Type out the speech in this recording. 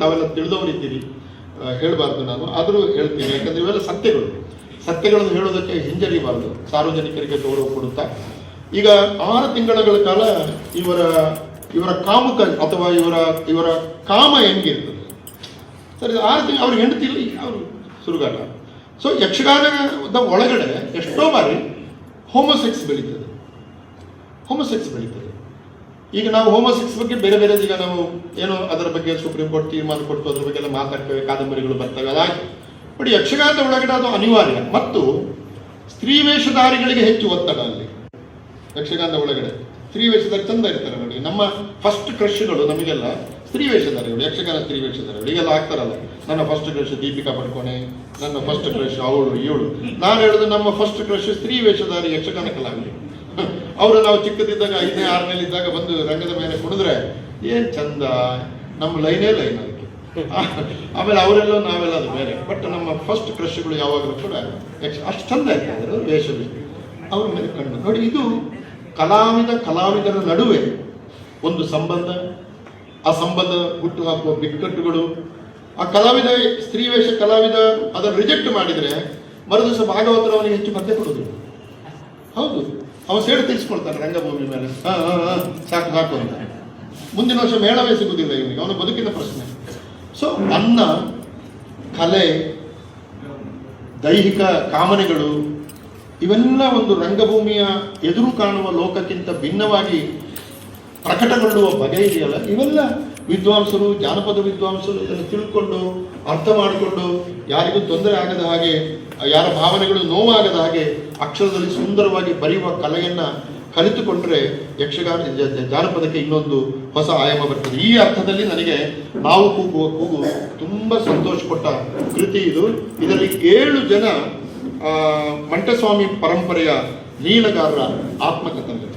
ತಾವೆಲ್ಲ ತಿಳಿದವರಿದ್ದೀರಿ. ಹೇಳಬಾರ್ದು ನಾನು. ಆದರೂ ಹೇಳ್ತೀನಿ. ಯಾಕಂದ್ರೆ ಇವೆಲ್ಲ ಸತ್ಯಗಳು. ಸತ್ಯಗಳನ್ನು ಹೇಳೋದಕ್ಕೆ ಹಿಂಜರಿಬಾರ್ದು. ಸಾರ್ವಜನಿಕರಿಗೆ ಗೌರವ ಕೊಡುತ್ತಾ. ಈಗ ಆರು ತಿಂಗಳ ಕಾಲ ಇವರ ಇವರ ಕಾಮುಕ ಅಥವಾ ಇವರ ಇವರ ಕಾಮ ಹೆಂಗಿರ್ತದೆ? ಸರಿ, ಆರು ತಿಂಗಳು ಅವ್ರಿಗೆ ಹೆಂಡತಿ ಅವರು ಸುರುಗಾಲ ಸೊ ಯಕ್ಷಗಾನದ ಒಳಗಡೆ ಎಷ್ಟೋ ಬಾರಿ ಹೋಮೋಸೆಕ್ಸ್ ಬೆಳೀತದೆ. ಹೋಮೋಸೆಕ್ಸ್ ಬೆಳೀತದೆ. ಈಗ ನಾವು ಹೋಮೋಸೆಕ್ಸ್ ಬಗ್ಗೆ ಬೇರೆ ಬೇರೆ ಈಗ ನಾವು ಏನು ಅದರ ಬಗ್ಗೆ ಸುಪ್ರೀಂ ಕೋರ್ಟ್ ತೀರ್ಮಾನ ಕೊಟ್ಟು ಅದ್ರ ಬಗ್ಗೆ ಎಲ್ಲ ಮಾತಾಡ್ತೇವೆ, ಕಾದಂಬರಿಗಳು ಬರ್ತವೆ ಅದಾಗಿ ಬಟ್ ಯಕ್ಷಗಾನದ ಒಳಗಡೆ ಅದು ಅನಿವಾರ್ಯ. ಮತ್ತು ಸ್ತ್ರೀ ವೇಷಧಾರಿಗಳಿಗೆ ಹೆಚ್ಚು ಒತ್ತಡ ಅಲ್ಲಿ. ಯಕ್ಷಗಾನದ ಒಳಗಡೆ. ಸ್ತ್ರೀ ವೇಷಧಾರಿ ಚಂದ ಇರ್ತಾರೆ ನೋಡಿ. ನಮ್ಮ ಫಸ್ಟ್ ಕ್ರಶ್ಗಳು ನಮಗೆಲ್ಲ ಸ್ತ್ರೀ ವೇಷಧಾರಿಗಳು, ಯಕ್ಷಗಾನ ಸ್ತ್ರೀ ವೇಷಧಾರಿಗಳು. ಈಗೆಲ್ಲ ಆಗ್ತಾರಲ್ಲ. ನನ್ನ ಫಸ್ಟ್ ಕ್ರಶ್ ದೀಪಿಕಾ ಪಡ್ಕೋಣೆ, ನನ್ನ ಫಸ್ಟ್ ಕ್ರಶ್ ಅವಳು, ಇವಳು. ನಾನು ಹೇಳೋದು ನಮ್ಮ ಫಸ್ಟ್ ಕ್ರಶ್ ಸ್ತ್ರೀ ವೇಷಧಾರಿ ಯಕ್ಷಗಾನ ಕಲಾವಿದರು ಅವರು ನಾವು ಚಿಕ್ಕದಿದ್ದಾಗ ಐದನೇ, ಆರನೇಲಿ ಇದ್ದಾಗ ಬಂದು ರಂಗದ ಮೇಲೆ ಕುಣಿದ್ರೆ, ಏನ್ ಚಂದ, ನಮ್ಮ ಲೈನೇ ಲೈನ್ ಅದಕ್ಕೆ ಆಮೇಲೆ ಅವರೆಲ್ಲ ನಾವೆಲ್ಲ ಅದು ಬೇರೆ. ಬಟ್ ನಮ್ಮ ಫಸ್ಟ್ ಕೃಷಿಗಳು ಯಾವಾಗಲೂ ಕೂಡ ಅಷ್ಟು ಚಂದ ಇರ್ತಾರೆ ಅದು ವೇಷ ಅವ್ರ ಮೇಲೆ ಕಣ್ಣು. ನೋಡಿ, ಇದು ಕಲಾವಿದ, ಕಲಾವಿದರ ನಡುವೆ ಒಂದು ಸಂಬಂಧ ಆ ಸಂಬಂಧ ಹುಟ್ಟು ಹಾಕುವ ಬಿಕ್ಕಟ್ಟುಗಳು. ಆ ಕಲಾವಿದ, ಸ್ತ್ರೀ ವೇಷ ಕಲಾವಿದ, ಅದನ್ನು ರಿಜೆಕ್ಟ್ ಮಾಡಿದ್ರೆ ಮರುದಿವಸ ಭಾಗವತರವನ್ನು ಹೆಚ್ಚು ಪದ್ಯ ಕೊಡೋದು. ಹೌದು. ಅವನು ಸೇಡು ತೀರಿಸ್ಕೊಳ್ತಾನೆ ರಂಗಭೂಮಿ ಮೇಲೆ. ಹಾ ಸಾಕು ಸಾಕು ಅಂತ. ಮುಂದಿನ ವರ್ಷ ಮೇಳವೇ ಸಿಗುವುದಿಲ್ಲ ಇವನಿಗೆ. ಅವನ ಬದುಕಿನ ಪ್ರಶ್ನೆ. ಸೊ ಅನ್ನ, ಕಲೆ, ದೈಹಿಕ ಕಾಮನೆಗಳು, ಇವೆಲ್ಲ ಒಂದು ರಂಗಭೂಮಿಯ ಎದುರು ಕಾಣುವ ಲೋಕಕ್ಕಿಂತ ಭಿನ್ನವಾಗಿ ಪ್ರಕಟಗೊಳ್ಳುವ ಬಗೆ ಇದೆಯಲ್ಲ? ಇವೆಲ್ಲ ವಿದ್ವಾಂಸರು, ಜಾನಪದ ವಿದ್ವಾಂಸರು ಇದನ್ನು ತಿಳ್ಕೊಂಡು, ಅರ್ಥ ಮಾಡಿಕೊಂಡು ಯಾರಿಗೂ ತೊಂದರೆ ಆಗದ ಹಾಗೆ ಯಾರ ಭಾವನೆಗಳು ನೋವಾಗದ ಹಾಗೆ ಅಕ್ಷರದಲ್ಲಿ ಸುಂದರವಾಗಿ ಬರೆಯುವ ಕಲೆಯನ್ನ ಕಲಿತುಕೊಂಡ್ರೆ ಯಕ್ಷಗಾನ ಜಾನಪದಕ್ಕೆ ಇನ್ನೊಂದು ಹೊಸ ಆಯಾಮ ಬರ್ತದೆ. ಈ ಅರ್ಥದಲ್ಲಿ ನನಗೆ ನಾವು ಕೂಗುವ ಕೂಗು ತುಂಬ ಸಂತೋಷ ಕೊಟ್ಟ ಕೃತಿ ಇದು. ಇದರಲ್ಲಿ ಏಳು ಜನ ಮಂಟಸ್ವಾಮಿ ಪರಂಪರೆಯ ನೀಲಗಾರರ ಆತ್ಮಕಥನಗಳು.